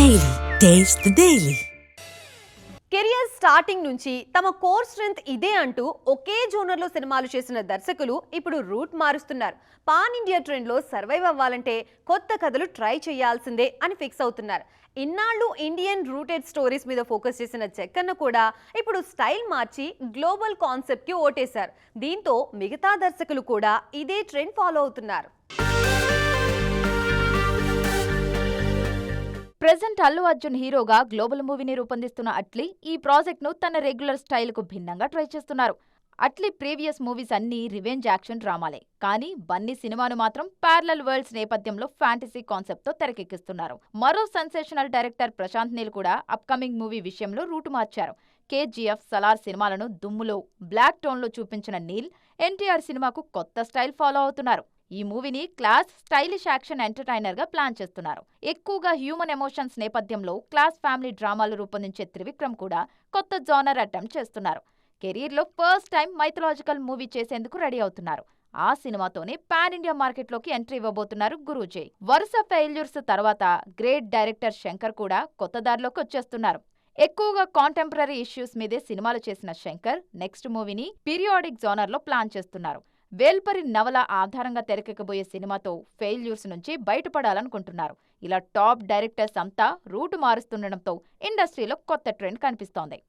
Daily taste daily career starting నుంచి తమ core strength ఇదే అంటూ ఒకే జోనర్లో సినిమాలు చేసిన దర్శకులు ఇప్పుడు రూట్ మారుస్తున్నారు. పాన్ ఇండియా ట్రెండ్లో సర్వైవ్ అవ్వాలంటే కొత్త కథలు ట్రై చేయాల్సిందే అని ఫిక్స్ అవుతున్నారు. ఇన్నాళ్ళు ఇండియన్ రూటెడ్ స్టోరీస్ మీద ఫోకస్ చేసిన చెక్కన్న కూడా ఇప్పుడు స్టైల్ మార్చి గ్లోబల్ కాన్సెప్ట్కి ఓటేశారు. దీంతో మిగతా దర్శకులు కూడా ఇదే ట్రెండ్ ఫాలో అవుతున్నారు. ప్రెజెంట్ అల్లు అర్జున్ హీరోగా గ్లోబల్ మూవీని రూపొందిస్తున్న అట్లీ ఈ ప్రాజెక్ట్ను తన రెగ్యులర్ స్టైల్కు భిన్నంగా ట్రై చేస్తున్నారు. అట్లీ ప్రీవియస్ మూవీస్ అన్నీ రివెంజ్ యాక్షన్ డ్రామాలే. కానీ బన్నీ సినిమాను మాత్రం ప్యారలల్ వరల్డ్స్ నేపథ్యంలో ఫ్యాంటసీ కాన్సెప్ట్తో తెరకెక్కిస్తున్నారు. మరో సెన్సేషనల్ డైరెక్టర్ ప్రశాంత్ నీల్ కూడా అప్కమింగ్ మూవీ విషయంలో రూటు మార్చారు. కేజీఎఫ్ సలార్ సినిమాలను దుమ్ములో బ్లాక్ టోన్లో చూపించిన నీల్ ఎన్టీఆర్ సినిమాకు కొత్త స్టైల్ ఫాలో అవుతున్నారు. ఈ మూవీని క్లాస్ స్టైలిష్ యాక్షన్ ఎంటర్టైనర్గా ప్లాన్ చేస్తున్నారు. ఎక్కువగా హ్యూమన్ ఎమోషన్స్ నేపథ్యంలో క్లాస్ ఫ్యామిలీ డ్రామాలు రూపొందించే త్రివిక్రమ్ కూడా కొత్త జోనర్ అటెంప్ట్ చేస్తున్నారు. కెరీర్లో ఫస్ట్ టైం మైథలాజికల్ మూవీ చేసేందుకు రెడీ అవుతున్నారు. ఆ సినిమాతోనే పాన్ ఇండియా మార్కెట్లోకి ఎంట్రీ ఇవ్వబోతున్నారు గురూజీ. వరుస ఫెయిల్యూర్స్ తర్వాత గ్రేట్ డైరెక్టర్ శంకర్ కూడా కొత్త దారిలోకి వచ్చేస్తున్నారు. ఎక్కువగా కాంటెంపరీ ఇష్యూస్ మీదే సినిమాలు చేసిన శంకర్ నెక్స్ట్ మూవీని పీరియాడిక్ జోనర్లో ప్లాన్ చేస్తున్నారు. వేల్పరి నవల ఆధారంగా తెరకెక్కబోయే సినిమాతో ఫెయిల్యూర్స్ నుంచి బయటపడాలనుకుంటున్నారు. ఇలా టాప్ డైరెక్టర్స్ అంతా రూటు మారుస్తుండటంతో ఇండస్ట్రీలో కొత్త ట్రెండ్ కనిపిస్తోంది.